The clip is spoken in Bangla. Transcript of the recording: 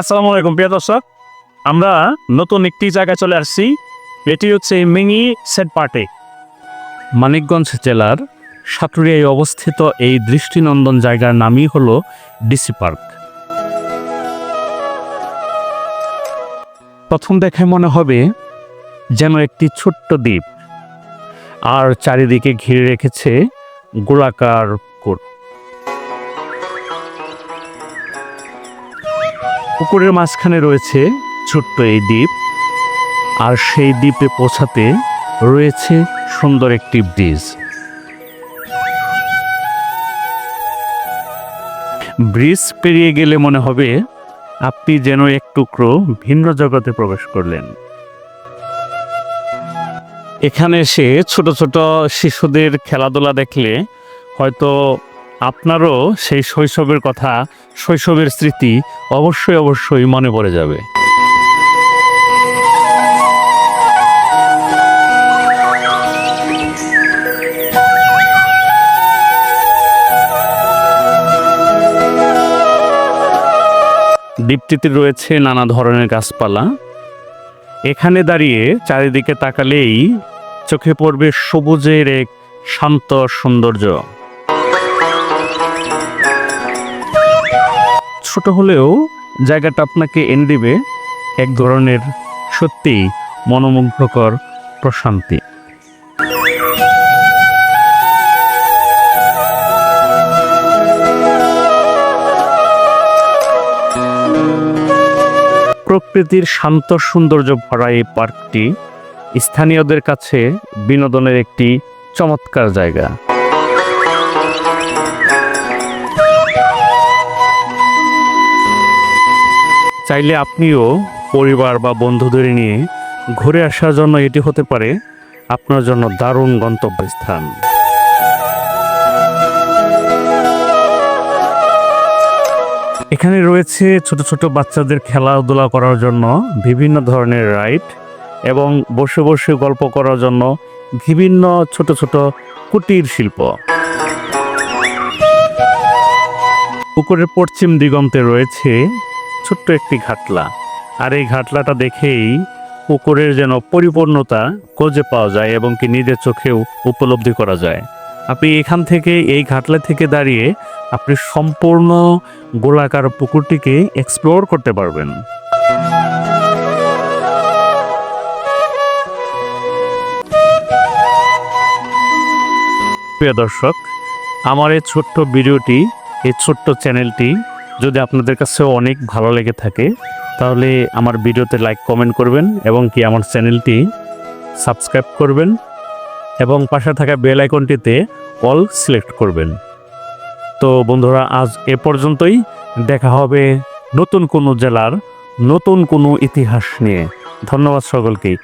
আসসালামু আলাইকুম, প্রিয় দর্শক। আমরা নতুন একটি জায়গায় চলে আসছি। এটি হচ্ছে মিঙি সেট পার্টি। মানিকগঞ্জ জেলার সাটুরিয়ায় অবস্থিত এই দৃষ্টিনন্দন জায়গার নামই হল ডিসি পার্ক। প্রথম দেখে মনে হবে যেন একটি ছোট্ট দ্বীপ। আর চারিদিকে ঘিরে রেখেছে গোলাকার পুকুর পুকুরের মাঝখানে রয়েছে ছোট্ট এই দ্বীপ। আর সেই দ্বীপে পৌঁছাতে রয়েছে সুন্দর একটি ব্রিজ। ব্রিজ পেরিয়ে গেলে মনে হবে আপনি যেন এক টুকরো ভিন্ন জগতে প্রবেশ করলেন। এখানে এসে ছোট ছোট শিশুদের খেলাধুলা দেখলে হয়তো আপনারও সেই শৈশবের কথা, শৈশবের স্মৃতি অবশ্যই অবশ্যই মনে পড়ে যাবে। দ্বীপটিতে রয়েছে নানা ধরনের গাছপালা। এখানে দাঁড়িয়ে চারিদিকে তাকালেই চোখে পড়বে সবুজের এক শান্ত সৌন্দর্য। ছোট হলেও জায়গাটা আপনাকে এনে দিবে এক ধরনের সত্যি মনোমুগ্ধকর প্রশান্তি। প্রকৃতির শান্ত সৌন্দর্য ভরা এই পার্কটি স্থানীয়দের কাছে বিনোদনের একটি চমৎকার জায়গা। চাইলে আপনিও পরিবার বা বন্ধুদের নিয়ে ঘুরে আসার জন্য এটি হতে পারে আপনার জন্য দারুণ গন্তব্যস্থান। এখানে রয়েছে ছোট ছোট বাচ্চাদের খেলাধুলা করার জন্য বিভিন্ন ধরনের রাইড এবং বসে বসে গল্প করার জন্য বিভিন্ন ছোট ছোট কুটির শিল্প। পুকুরের পশ্চিম দিগন্তে রয়েছে ছোট্ট একটি ঘাটলা। আর এই ঘাটলাটা দেখেই পুকুরের যেন পরিপূর্ণতা খুঁজে পাওয়া যায় এবং কি নিজের চোখেও উপলব্ধি করা যায়। আপনি এখান থেকে, এই ঘাটলা থেকে দাঁড়িয়ে আপনি সম্পূর্ণ গোলাকার পুকুরটিকে এক্সপ্লোর করতে পারবেন। প্রিয় দর্শক, আমার এই ছোট্ট ভিডিওটি, এই ছোট্ট চ্যানেলটি যদি আপনাদের কাছে অনেক ভালো লেগে থাকে, তাহলে আমার ভিডিওতে লাইক, কমেন্ট করবেন এবং কি আমার চ্যানেলটি সাবস্ক্রাইব করবেন এবং পাশে থাকা বেল আইকনটিতে অল সিলেক্ট করবেন। তো বন্ধুরা, আজ এ পর্যন্তই। দেখা হবে নতুন কোনো জেলার নতুন কোনো ইতিহাস নিয়ে। ধন্যবাদ সকলকে।